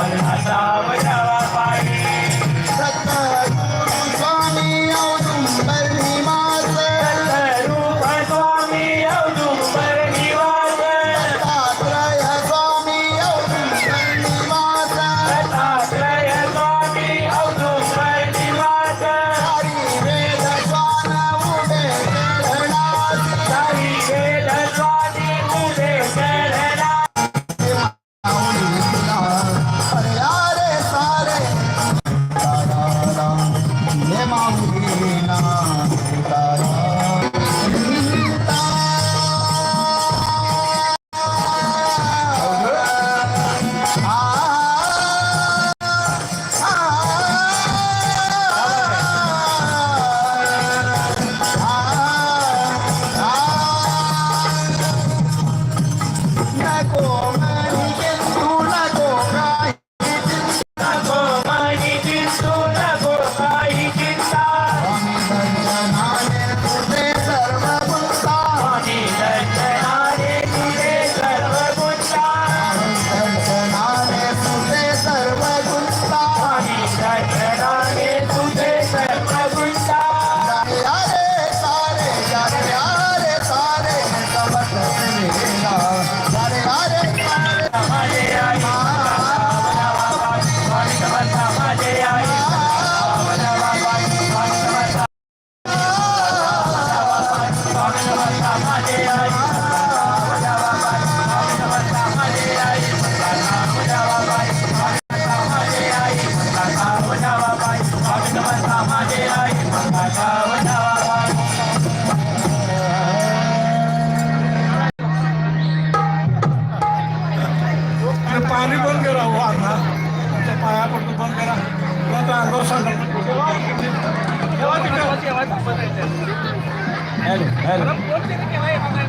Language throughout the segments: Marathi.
I'm โกมา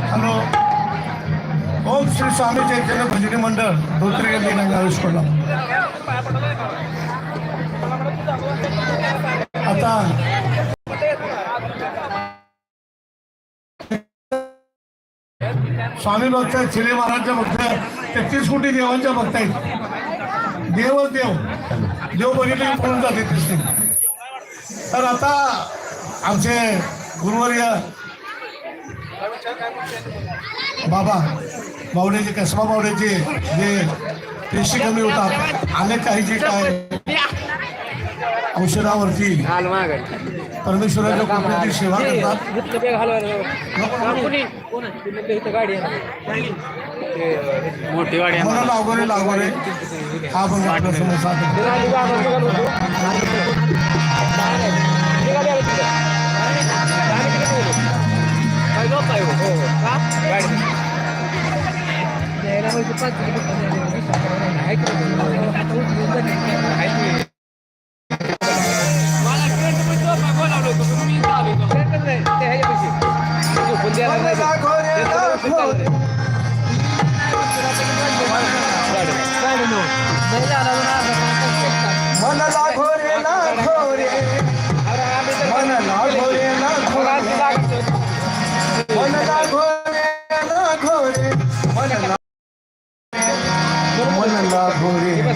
hello. ओम श्री स्वामी चैतन्य भजनी मंडळ धोत्री दिनांक आयुष्यला आता स्वामी भक्त आहेत शिले महाराजच्या भक्त आहेत तेहतीस कोटी देवांच्या भक्त आहेत. देवच देव. देव बघितले पळून जाते कृष्ण तर आता आमचे गुरुवर्य बाबा बावड्याचे कसबा बावड्याचे जे पेशी कमी होतात अनेक काही जे काय औषधावरती परमेश्वराच्या कृपेची सेवा करतात. मोठी गाडी मला लागोरे लागोरे हा पण आपल्यासमोर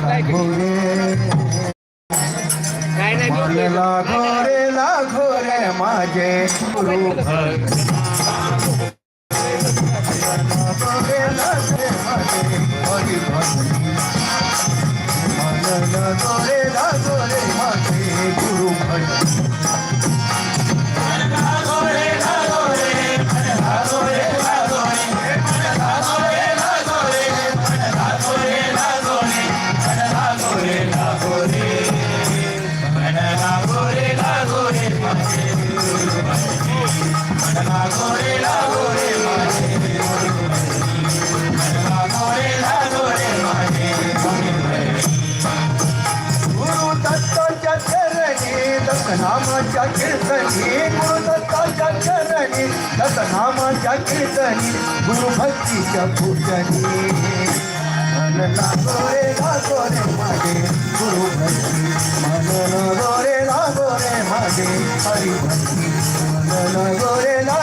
लागो रे लागो रे मन लागो रे लागो नामाच्या कीर्तनी. गुरुदत्ताच्या चरणी दत्त नामाच्या कीर्तनी गुरुभक्तीच्या पूजनी. मन लागो रे लागो रे माझे. गुरुभक्ती मन लागो रे নগরে ভাগে হরি নগরে না